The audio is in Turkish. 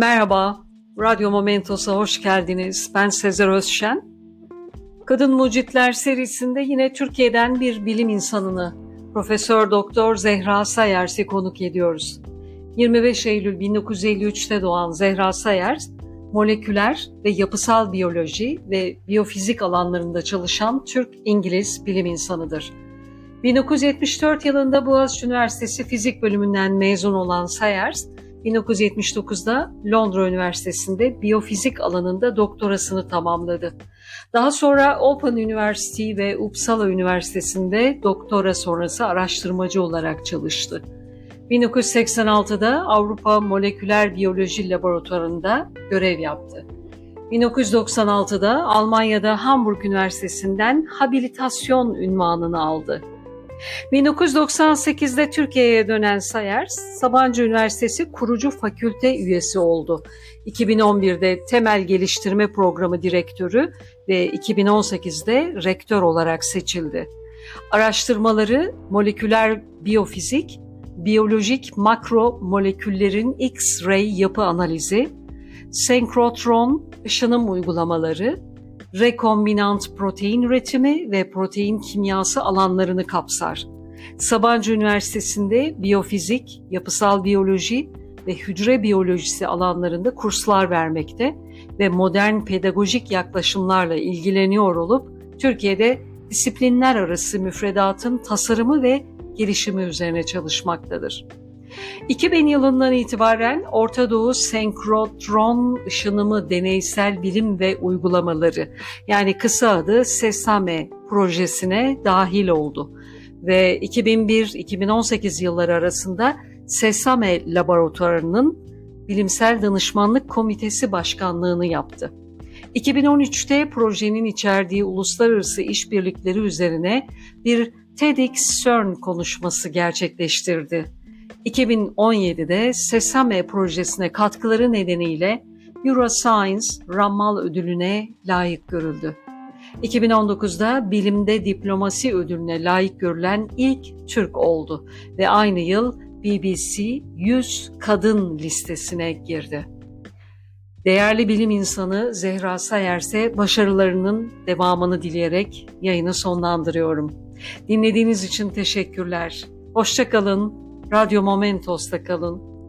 Merhaba, Radyo Momentos'a hoş geldiniz. Ben Sezer Özşen. Kadın Mucitler serisinde yine Türkiye'den bir bilim insanını, Profesör Doktor Zehra Sayers'i konuk ediyoruz. 25 Eylül 1953'te doğan Zehra Sayers, moleküler ve yapısal biyoloji ve biyofizik alanlarında çalışan Türk-İngiliz bilim insanıdır. 1974 yılında Boğaziçi Üniversitesi Fizik bölümünden mezun olan Sayers, 1979'da Londra Üniversitesi'nde biyofizik alanında doktorasını tamamladı. Daha sonra Open University ve Uppsala Üniversitesi'nde doktora sonrası araştırmacı olarak çalıştı. 1986'da Avrupa Moleküler Biyoloji Laboratuvarı'nda görev yaptı. 1996'da Almanya'da Hamburg Üniversitesi'nden habilitasyon ünvanını aldı. 1998'de Türkiye'ye dönen Sayers, Sabancı Üniversitesi kurucu fakülte üyesi oldu. 2011'de Temel Geliştirme Programı Direktörü ve 2018'de rektör olarak seçildi. Araştırmaları moleküler biyofizik, biyolojik makro moleküllerin X-ray yapı analizi, senkrotron ışınım uygulamaları, rekombinant protein üretimi ve protein kimyası alanlarını kapsar. Sabancı Üniversitesi'nde biyofizik, yapısal biyoloji ve hücre biyolojisi alanlarında kurslar vermekte ve modern pedagojik yaklaşımlarla ilgileniyor olup Türkiye'de disiplinler arası müfredatın tasarımı ve gelişimi üzerine çalışmaktadır. 2000 yılından itibaren Orta Doğu Senkrotron ışınımı deneysel bilim ve uygulamaları yani kısa adı SESAME projesine dahil oldu ve 2001-2018 yılları arasında SESAME laboratuvarının bilimsel danışmanlık komitesi başkanlığını yaptı. 2013'te projenin içerdiği uluslararası işbirlikleri üzerine bir TEDx CERN konuşması gerçekleştirdi 2017'de SESAME projesine katkıları nedeniyle Euroscience Rammal Ödülü'ne layık görüldü. 2019'da bilimde diplomasi ödülüne layık görülen ilk Türk oldu ve aynı yıl BBC 100 kadın listesine girdi. Değerli bilim insanı Zehra Sayers'e başarılarının devamını dileyerek yayını sonlandırıyorum. Dinlediğiniz için teşekkürler. Hoşçakalın. Radyo Momentos'ta kalın.